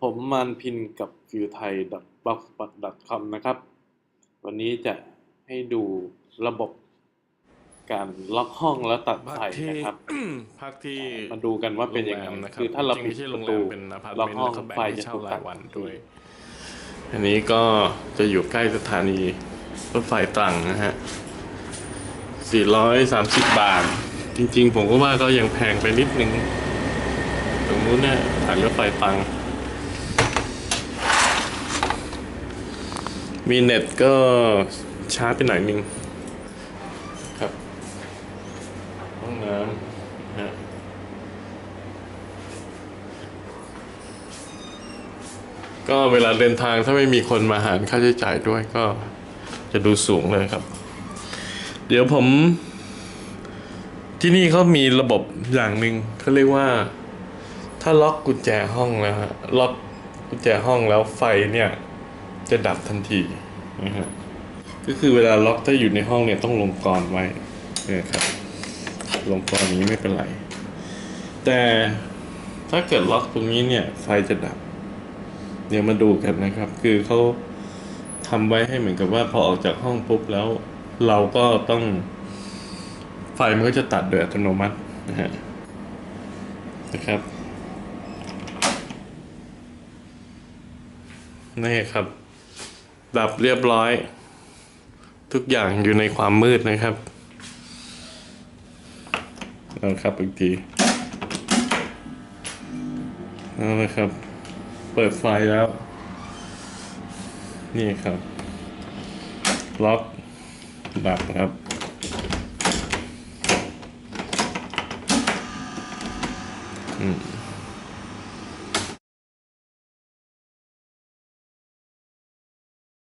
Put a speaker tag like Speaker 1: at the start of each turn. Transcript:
Speaker 1: ผมมานพินกับฟิวไทย b l o g s p o t com นะครับ วันนี้จะให้ดูระบบการล็อกห้องแล้วตัด
Speaker 2: พัก
Speaker 1: ไฟ
Speaker 2: ที่
Speaker 1: นะครับ
Speaker 2: พักที่
Speaker 1: มาดูกันว่าเป็นยังไง
Speaker 2: โรงแรมนะรับ
Speaker 1: คือถ้าเรา
Speaker 2: จงๆ
Speaker 1: ปิด
Speaker 2: ไม่ใช่
Speaker 1: ป
Speaker 2: โรง
Speaker 1: ระ
Speaker 2: แร
Speaker 1: ตู
Speaker 2: มเป็นอพาร์ต
Speaker 1: ล็อก
Speaker 2: เมนต์
Speaker 1: ห้อง
Speaker 2: แล้วก็แบ่ง
Speaker 1: ไฟ
Speaker 2: ให้
Speaker 1: จะ
Speaker 2: เช่า
Speaker 1: ถูก
Speaker 2: รา
Speaker 1: ตั
Speaker 2: ย
Speaker 1: ด
Speaker 2: วัน
Speaker 1: ทัน
Speaker 2: ด้วย
Speaker 1: ที
Speaker 2: อันนี้ก็จะอยู่ใกล้สถานีรถไฟตรังนะฮะ 430 บาท จริงๆ ผมก็ว่าก็ยังแพงไปนิดนึง ตรงนู้นเนี่ยสถานรถไฟตรัง มีเน็ตก็ช้าไปหน่อยนึงครับ ห้องน้ำฮะก็เวลาเดินทางถ้าไม่มีคนมาหารค่าใช้จ่ายด้วยก็จะดูสูงเลยครับ เดี๋ยวผม ที่นี่เขามีระบบอย่างหนึ่งเขาเรียกว่า ถ้าล็อกกุญแจห้องแล้วฮะล็อกกุญแจห้องแล้วไฟเนี่ย จะดับทันทีนะฮะก็คือเวลาล็อกถ้าอยู่ในห้องเนี่ยต้องลงกรอนไว้เนี่ยครับลงกรอนนี้ไม่เป็นไร แต่ถ้าเกิดล็อกตรงนี้เนี่ย ไฟจะดับ เดี๋ยวมาดูกันนะครับ คือเขาทำไว้ให้เหมือนกับว่าพอออกจากห้องปุ๊บแล้ว เราก็ต้อง ไฟมันก็จะตัดโดยอัตโนมัตินะฮะนะครับนี่ครับ ดับเรียบร้อย ทุกอย่างอยู่ในความมืดนะครับเอาครับอีกทีเอาละครับ เปิดไฟแล้ว นี่ครับ ล็อกดับนะครับอืม